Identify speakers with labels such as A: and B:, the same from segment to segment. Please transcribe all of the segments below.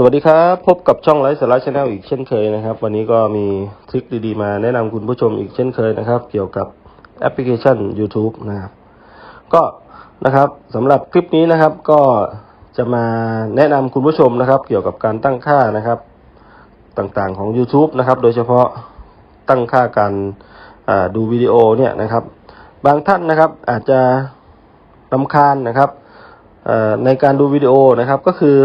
A: สวัสดีครับ พบกับช่องไลฟ์สาระชาแนลอีกเช่นเคยนะครับ วันนี้ก็มีทริคดีๆ มาแนะนำคุณผู้ชมอีกเช่นเคยนะครับ เกี่ยวกับแอปพลิเคชัน YouTube นะครับ ก็นะครับสำหรับคลิปนี้นะครับก็จะมาแนะนำคุณผู้ชมนะครับ เกี่ยวกับการตั้งค่านะครับต่างๆของ YouTube นะครับ โดยเฉพาะตั้งค่าการดูวิดีโอเนี่ยนะครับ บางท่านนะครับอาจจะรำคาญนะครับในการดูวิดีโอนะครับก็คือ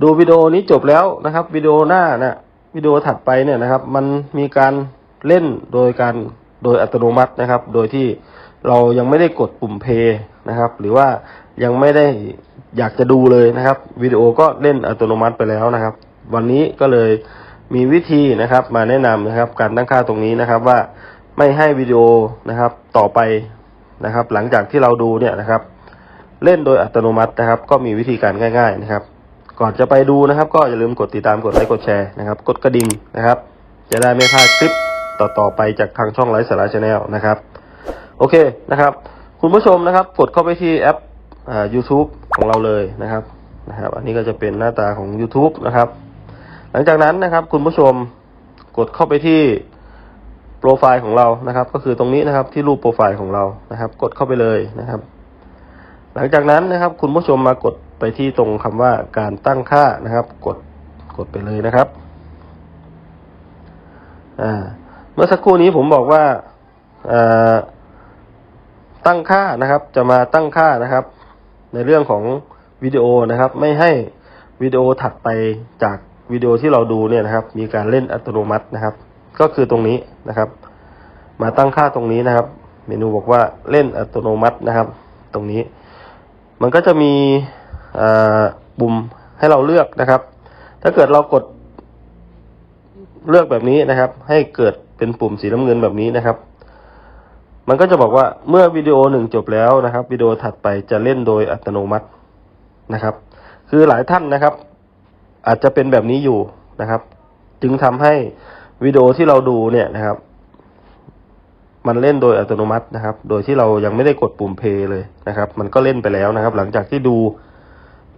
A: ดูวิดีโอนี้จบแล้วนะครับวิดีโอหน้านะวิดีโอถัดไปเนี่ยนะครับ มันมีการเล่นโดยการโดยอัตโนมัตินะครับ โดยที่เรายังไม่ได้กดปุ่มเพย์นะครับ หรือว่ายังไม่ได้อยากจะดูเลยนะครับวิดีโอก็เล่นอัตโนมัติไปแล้วนะครับ วันนี้ก็เลยมีวิธีนะครับมาแนะนำนะครับ การตั้งค่าตรงนี้นะครับว่าไม่ให้วิดีโอนะครับต่อไปนะครับ หลังจากที่เราดูเนี่ยนะครับ เล่นโดยอัตโนมัตินะครับ ก็มีวิธีการง่าย ๆนะครับ ก่อนจะไปดูนะครับ ก็อย่าลืมกดติดตามกดไลค์กดแชร์นะครับ กดกระดิ่งนะครับ จะได้ไม่พลาดคลิปต่อๆไปจากทางช่องไลฟ์สาระชาแนลนะครับ โอเคนะครับ คุณผู้ชมนะครับ กดเข้าไปที่แอปอ่า YouTube ของเราเลยนะครับนะครับ อันนี้ก็จะเป็นหน้าตาของ YouTube นะครับ หลังจากนั้นนะครับ คุณผู้ชมกดเข้าไปที่โปรไฟล์ของเรานะครับ ก็คือตรงนี้นะครับที่รูปโปรไฟล์ของเรานะครับ กดเข้าไปเลยนะครับ หลังจากนั้นนะครับ คุณผู้ชมมากด ไปที่ตรงคำว่าการตั้งค่านะครับ กดกดไปเลยนะครับอ่าเมื่อสักครู่นี้ผมบอกว่าตั้งค่านะครับ จะมาตั้งค่านะครับ ในเรื่องของวิดีโอนะครับ ไม่ให้วิดีโอถัดไปจากวิดีโอที่เราดูเนี่ยนะครับ มีการเล่นอัตโนมัตินะครับ ก็คือตรงนี้นะครับ มาตั้งค่าตรงนี้นะครับ เมนูบอกว่าเล่นอัตโนมัตินะครับ ตรงนี้ มันก็จะมี ปุ่มให้เราเลือกนะครับ ถ้าเกิดเรากดเลือกแบบนี้นะครับ ให้เกิดเป็นปุ่มสีน้ำเงินแบบนี้นะครับ มันก็จะบอกว่าเมื่อวิดีโอหนึ่งจบแล้วนะครับวิดีโอถัดไปจะเล่นโดยอัตโนมัตินะครับ คือหลายท่านนะครับ อาจจะเป็นแบบนี้อยู่นะครับ จึงทำให้วิดีโอที่เราดูเนี่ยนะครับ มันเล่นโดยอัตโนมัตินะครับ โดยที่เรายังไม่ได้กดปุ่มเพย์เลยนะครับ มันก็เล่นไปแล้วนะครับ หลังจากที่ดู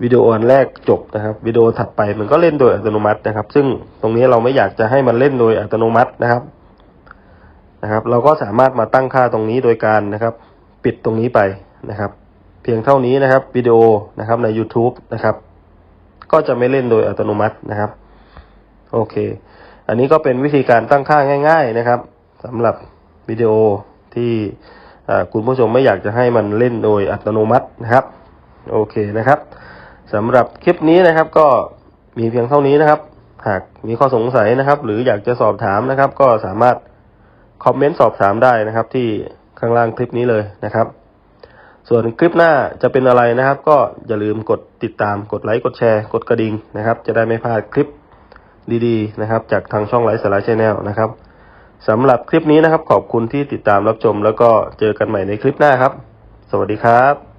A: วิดีโออันแรกจบนะครับวิดีโอถัดไปมันก็เล่นโดยอัตโนมัตินะครับ ซึ่งตรงนี้เราไม่อยากจะให้มันเล่นโดยอัตโนมัตินะครับนะครับ เราก็สามารถมาตั้งค่าตรงนี้โดยการนะครับ ปิดตรงนี้ไปนะครับ เพียงเท่านี้นะครับวิดีโอนะครับใน YouTube นะครับ ก็จะไม่เล่นโดยอัตโนมัตินะครับ โอเค อันนี้ก็เป็นวิธีการตั้งค่าง่าย ๆนะครับสำหรับวิดีโอที่คุณผู้ชมไม่อยากจะให้มันเล่นโดยอัตโนมัตินะครับ โอเคนะครับ สำหรับคลิปนี้นะครับ ก็มีเพียงเท่านี้นะครับ หากมีข้อสงสัยนะครับ หรืออยากจะสอบถามนะครับ ก็สามารถคอมเมนต์สอบถามได้นะครับ ที่ข้างล่างคลิปนี้เลยนะครับ ส่วนคลิปหน้าจะเป็นอะไรนะครับ ก็อย่าลืมกดติดตามกดไลค์กดแชร์ กดกระดิ่งนะครับ จะได้ไม่พลาดคลิปดีๆ นะครับ จากทางช่องไลฟ์สาระชแนลนะครับสำหรับคลิปนี้นะครับ ขอบคุณที่ติดตามรับชม แล้วก็เจอกันใหม่ในคลิปหน้าครับ สวัสดีครับ